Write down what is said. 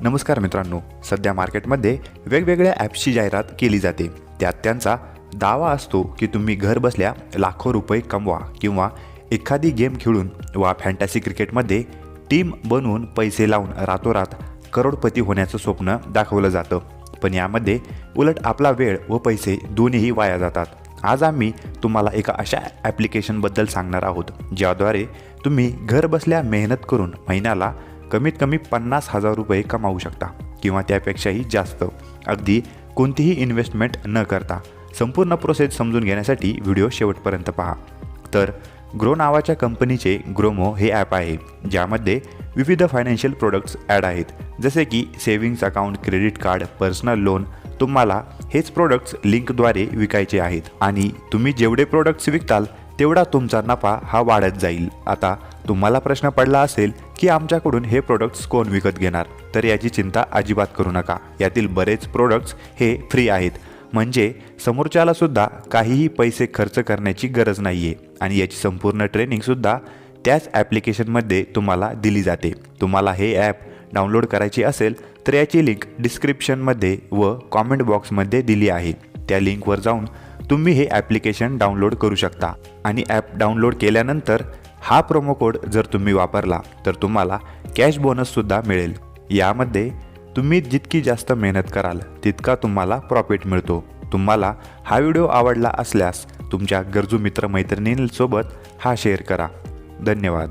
नमस्कार मित्रांनो सध्या मार्केटमध्ये वेगवेगळ्या ॲप्सची जाहिरात केली जाते. त्यात त्यांचा दावा असतो की तुम्ही घर बसल्या लाखो रुपये कमवा किंवा एखादी गेम खेळून वा फॅन्टॅसी क्रिकेटमध्ये टीम बनवून पैसे लावून रातोरात करोडपती होण्याचं स्वप्न दाखवलं जातं. पण यामध्ये उलट आपला वेळ व पैसे दोन्हीही वाया जातात. आज आम्ही तुम्हाला एका अशा ॲप्लिकेशनबद्दल सांगणार आहोत ज्याद्वारे तुम्ही घर बसल्या मेहनत करून महिन्याला कमीत कमी पन्नास हजार रुपये कमावू शकता किंवा त्यापेक्षाही जास्त. अगदी कोणतीही इन्व्हेस्टमेंट न करता. संपूर्ण प्रोसेस समजून घेण्यासाठी व्हिडिओ शेवटपर्यंत पहा. तर ग्रो नावाच्या कंपनीचे ग्रोमो हे ॲप आहे ज्यामध्ये विविध फायनान्शियल प्रोडक्ट्स ॲड आहेत. जसे की savings account credit card personal loan तुम्हाला हेच प्रोडक्ट्स लिंकद्वारे विकायचे आहेत. आणि तुम्ही जेवढे प्रोडक्ट्स विकताल तेवढा तुमचा नफा हा वाढत जाईल. आता तुम्हाला प्रश्न पडला असेल की आमच्याकडून हे प्रोडक्ट्स कोण विकत घेणार? तर याची चिंता अजिबात करू नका. यातील बरेच प्रोडक्ट्स हे फ्री आहेत. म्हणजे समोरच्यालासुद्धा काहीही पैसे खर्च करण्याची गरज नाही आहे आणि याची संपूर्ण ट्रेनिंगसुद्धा त्याच ॲप्लिकेशनमध्ये तुम्हाला दिली जाते. तुम्हाला हे ॲप डाउनलोड करायचे असेल तर याची लिंक डिस्क्रिप्शनमध्ये व कॉमेंट बॉक्समध्ये दिली आहे. त्या लिंकवर जाऊन तुम्ही हे ॲप्लिकेशन डाउनलोड करू शकता. आणि ॲप डाउनलोड केल्यानंतर हा प्रोमो कोड जर तुम्ही वापरला तर तुम्हाला कॅश बोनससुद्धा मिळेल. यामध्ये तुम्ही जितकी जास्त मेहनत कराल तितका तुम्हाला प्रॉफिट मिळतो. तुम्हाला हा व्हिडिओ आवडला असल्यास तुमच्या गरजू मित्रमैत्रिणींसोबत हा शेअर करा. धन्यवाद.